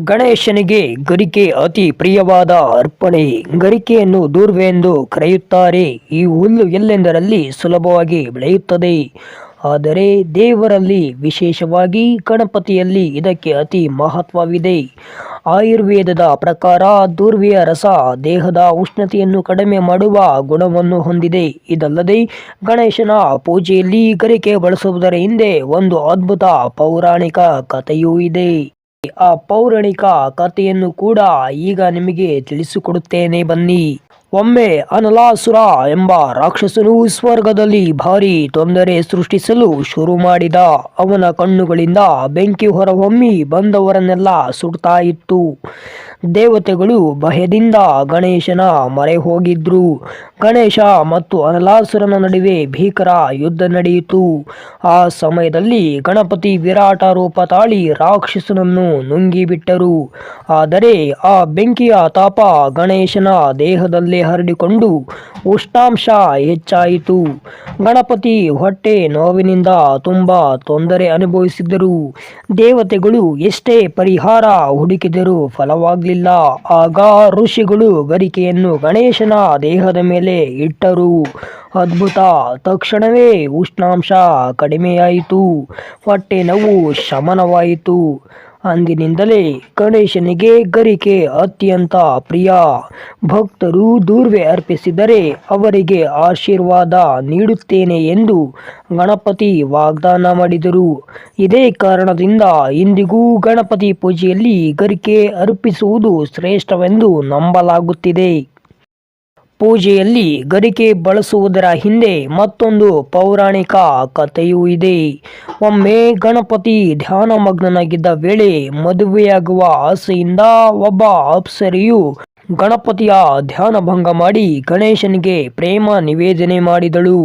ಗಣೇಶನಿಗೆ ಗರಿಕೆ ಅತಿ ಪ್ರಿಯವಾದ ಅರ್ಪಣೆ. ಗರಿಕೆಯನ್ನು ದೂರ್ವೆ ಎಂದು ಕರೆಯುತ್ತಾರೆ. ಈ ಹುಲ್ಲು ಎಲ್ಲೆಂದರಲ್ಲಿ ಸುಲಭವಾಗಿ ಬೆಳೆಯುತ್ತದೆ? ಆದರೆ ದೇವರಲ್ಲಿ, ವಿಶೇಷವಾಗಿ ಗಣಪತಿಯಲ್ಲಿ, ಇದಕ್ಕೆ ಅತಿ ಮಹತ್ವವಿದೆ. ಆಯುರ್ವೇದದ ಪ್ರಕಾರ ದೂರ್ವೆಯ ರಸ ದೇಹದ ಉಷ್ಣತೆಯನ್ನು ಕಡಿಮೆ ಮಾಡುವ ಗುಣವನ್ನು ಹೊಂದಿದೆ. ಇದಲ್ಲದೆ ಗಣೇಶನ ಪೂಜೆಯಲ್ಲಿ ಗರಿಕೆ ಬಳಸುವುದರ ಹಿಂದೆ ಒಂದು ಅದ್ಭುತ ಪೌರಾಣಿಕ ಕಥೆಯೂ ಇದೆ. ಆ ಪೌರಾಣಿಕ ಕಥೆಯನ್ನು ಕೂಡ ಈಗ ನಿಮಗೆ ತಿಳಿಸಿಕೊಡುತ್ತೇನೆ ಬನ್ನಿ. ಒಮ್ಮೆ ಅನಲಾಸುರ ಎಂಬ ರಾಕ್ಷಸನು ಸ್ವರ್ಗದಲ್ಲಿ ಭಾರಿ ತೊಂದರೆ ಸೃಷ್ಟಿಸಲು ಶುರು ಮಾಡಿದ ಅವನ ಕಣ್ಣುಗಳಿಂದ ಬೆಂಕಿ ಹೊರಹೊಮ್ಮಿ ಬಂದವರನ್ನೆಲ್ಲ ಸುಡ್ತಾ ಇತ್ತು. ದೇವತೆಗಳು ಭಯದಿಂದ ಗಣೇಶನ ಮರೆ ಹೋಗಿದ್ರು ಗಣೇಶ ಮತ್ತು ಅನಲಾಸುರನ ನಡುವೆ ಭೀಕರ ಯುದ್ಧ ನಡೆಯಿತು. ಆ ಸಮಯದಲ್ಲಿ ಗಣಪತಿ ವಿರಾಟ ರೂಪ ತಾಳಿ ರಾಕ್ಷಸನನ್ನು ನುಂಗಿಬಿಟ್ಟರು. ಆದರೆ ಆ ಬೆಂಕಿಯ ತಾಪ ಗಣೇಶನ ದೇಹದಲ್ಲೇ ಹರಡಿಕೊಂಡು ಉಷ್ಣಾಂಶ ಹೆಚ್ಚಾಯಿತು. ಗಣಪತಿ ಹೊಟ್ಟೆ ನೋವಿನಿಂದ ತುಂಬ ತೊಂದರೆ ಅನುಭವಿಸಿದ್ದರು. ದೇವತೆಗಳು ಎಷ್ಟೇ ಪರಿಹಾರ ಹುಡುಕಿದರೂ ಫಲವಾಗಲಿಲ್ಲ ಆಗ ಋಷಿಗಳು ಗರಿಕೆಯನ್ನು ಗಣೇಶನ ದೇಹದ ಮೇಲೆ ಇಟ್ಟರು. ಅದ್ಭುತ. ತಕ್ಷಣವೇ ಉಷ್ಣಾಂಶ ಕಡಿಮೆಯಾಯಿತು. ಹೊಟ್ಟೆ ನೋವು ಶಮನವಾಯಿತು. ಅಂದಿನಿಂದಲೇ ಗಣೇಶನಿಗೆ ಗರಿಕೆ ಅತ್ಯಂತ ಪ್ರಿಯ. ಭಕ್ತರು ದೂರ್ವೆ ಅರ್ಪಿಸಿದರೆ ಅವರಿಗೆ ಆಶೀರ್ವಾದ ನೀಡುತ್ತೇನೆ ಎಂದು ಗಣಪತಿ ವಾಗ್ದಾನ ಮಾಡಿದರು. ಇದೇ ಕಾರಣದಿಂದ ಇಂದಿಗೂ ಗಣಪತಿ ಪೂಜೆಯಲ್ಲಿ ಗರಿಕೆ ಅರ್ಪಿಸುವುದು ಶ್ರೇಷ್ಠವೆಂದು ನಂಬಲಾಗುತ್ತಿದೆ. ಪೂಜೆಯಲ್ಲಿ ಗರಿಕೆ ಬಳಸುವುದರ ಹಿಂದೆ ಮತ್ತೊಂದು ಪೌರಾಣಿಕ ಕಥೆಯೂ ಇದೆ. ಒಮ್ಮೆ ಗಣಪತಿ ಧ್ಯಾನಮಗ್ನನಾಗಿದ್ದ ವೇಳೆ ಮದುವೆಯಾಗುವ ಆಸೆಯಿಂದ ಒಬ್ಬ ಅಪ್ಸರಿಯು ಗಣಪತಿಯ ಧ್ಯಾನ ಭಂಗ ಮಾಡಿ ಗಣೇಶನಿಗೆ ಪ್ರೇಮ ನಿವೇದನೆ ಮಾಡಿದಳು.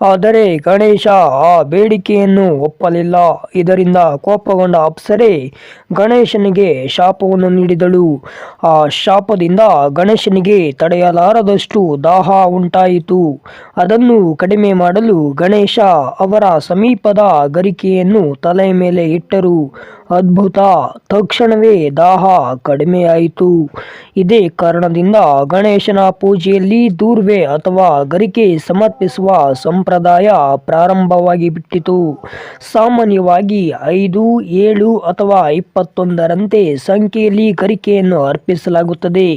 ಆದರೆ ಗಣೇಶ ಆ ಬೇಡಿಕೆಯನ್ನು ಒಪ್ಪಲಿಲ್ಲ. ಇದರಿಂದ ಕೋಪಗೊಂಡ ಅಪ್ಸರೆ ಗಣೇಶನಿಗೆ ಶಾಪವನ್ನು ನೀಡಿದಳು. ಆ ಶಾಪದಿಂದ ಗಣೇಶನಿಗೆ ತಡೆಯಲಾರದಷ್ಟು ದಾಹ ಉಂಟಾಯಿತು. ಅದನ್ನು ಕಡಿಮೆ ಮಾಡಲು ಗಣೇಶ ಅವರ ಸಮೀಪದ ಗರಿಕೆಯನ್ನು ತಲೆಯ ಮೇಲೆ ಇಟ್ಟರು. ಅದ್ಭುತ. ತಕ್ಷಣವೇ ದಾಹ ಕಡಿಮೆಯಾಯಿತು. ಇದೇ ಕಾರಣದಿಂದ ಗಣೇಶನ ಪೂಜೆಯಲ್ಲಿ ದೂರ್ವೆ ಅಥವಾ ಗರಿಕೆ ಸಮರ್ಪಿಸುವ ಸಂಪ್ರದಾಯ ಪ್ರಾರಂಭವಾಗಿ ಬಿಟ್ಟಿತು. ಸಾಮಾನ್ಯವಾಗಿ ಐದು, ಏಳು ಅಥವಾ ಇಪ್ಪತ್ತೊಂದರಂತೆ ಸಂಖ್ಯೆಯಲ್ಲಿ ಗರಿಕೆಯನ್ನು ಅರ್ಪಿಸಲಾಗುತ್ತದೆ.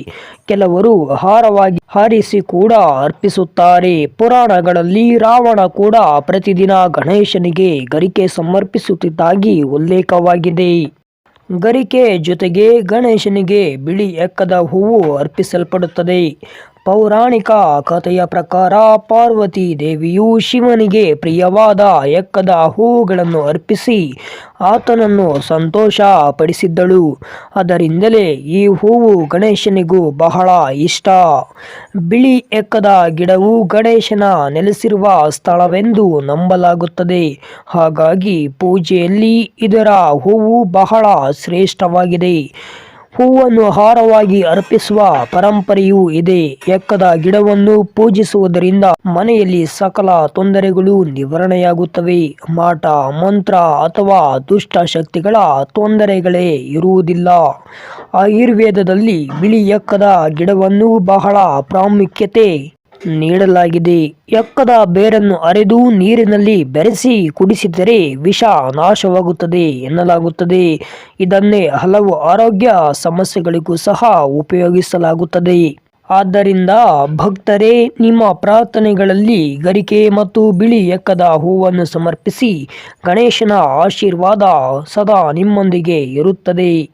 ಕೆಲವರು ಹಾರವಾಗಿ ಹಾರಿಸಿ ಕೂಡ ಅರ್ಪಿಸುತ್ತಾರೆ. ಪುರಾಣಗಳಲ್ಲಿ ರಾವಣ ಕೂಡ ಪ್ರತಿದಿನ ಗಣೇಶನಿಗೆ ಗರಿಕೆ ಸಮರ್ಪಿಸುತ್ತಿದ್ದಾಗಿ ಉಲ್ಲೇಖವಾಗಿದೆ. ಗರಿಕೆ ಜೊತೆಗೆ ಗಣೇಶನಿಗೆ ಬಿಳಿ ಎಕ್ಕದ ಹೂವು ಅರ್ಪಿಸಲ್ಪಡುತ್ತದೆ. ಪೌರಾಣಿಕ ಕಥೆಯ ಪ್ರಕಾರ ಪಾರ್ವತಿ ದೇವಿಯು ಶಿವನಿಗೆ ಪ್ರಿಯವಾದ ಎಕ್ಕದ ಹೂವುಗಳನ್ನು ಅರ್ಪಿಸಿ ಆತನನ್ನು ಸಂತೋಷ ಪಡಿಸಿದ್ದಳು ಅದರಿಂದಲೇ ಈ ಹೂವು ಗಣೇಶನಿಗೂ ಬಹಳ ಇಷ್ಟ. ಬಿಳಿ ಎಕ್ಕದ ಗಿಡವು ಗಣೇಶನ ನೆಲೆಸಿರುವ ಸ್ಥಳವೆಂದು ನಂಬಲಾಗುತ್ತದೆ. ಹಾಗಾಗಿ ಪೂಜೆಯಲ್ಲಿ ಇದರ ಹೂವು ಬಹಳ ಶ್ರೇಷ್ಠವಾಗಿದೆ. ಹೂವನ್ನು ಹಾರವಾಗಿ ಅರ್ಪಿಸುವ ಪರಂಪರೆಯೂ ಇದೆ. ಎಕ್ಕದ ಗಿಡವನ್ನು ಪೂಜಿಸುವುದರಿಂದ ಮನೆಯಲ್ಲಿ ಸಕಲ ತೊಂದರೆಗಳು ನಿವಾರಣೆಯಾಗುತ್ತವೆ. ಮಾಟ, ಮಂತ್ರ ಅಥವಾ ದುಷ್ಟ ಶಕ್ತಿಗಳ ತೊಂದರೆಗಳೇ ಇರುವುದಿಲ್ಲ. ಆಯುರ್ವೇದದಲ್ಲಿ ಬಿಳಿ ಎಕ್ಕದ ಗಿಡವನ್ನು ಬಹಳ ಪ್ರಾಮುಖ್ಯತೆ ನೀಡಲಾಗಿದೆ. ಎಕ್ಕದ ಬೇರನ್ನು ಅರೆದು ನೀರಿನಲ್ಲಿ ಬೆರೆಸಿ ಕುಡಿಸಿದರೆ ವಿಷ ನಾಶವಾಗುತ್ತದೆ ಎನ್ನಲಾಗುತ್ತದೆ. ಇದನ್ನೇ ಹಲವು ಆರೋಗ್ಯ ಸಮಸ್ಯೆಗಳಿಗೂ ಸಹ ಉಪಯೋಗಿಸಲಾಗುತ್ತದೆ. ಆದ್ದರಿಂದ ಭಕ್ತರೇ, ನಿಮ್ಮ ಪ್ರಾರ್ಥನೆಗಳಲ್ಲಿ ಗರಿಕೆ ಮತ್ತು ಬಿಳಿ ಎಕ್ಕದ ಹೂವನ್ನು ಸಮರ್ಪಿಸಿ ಗಣೇಶನ ಆಶೀರ್ವಾದ ಸದಾ ನಿಮ್ಮೊಂದಿಗೆ ಇರುತ್ತದೆ.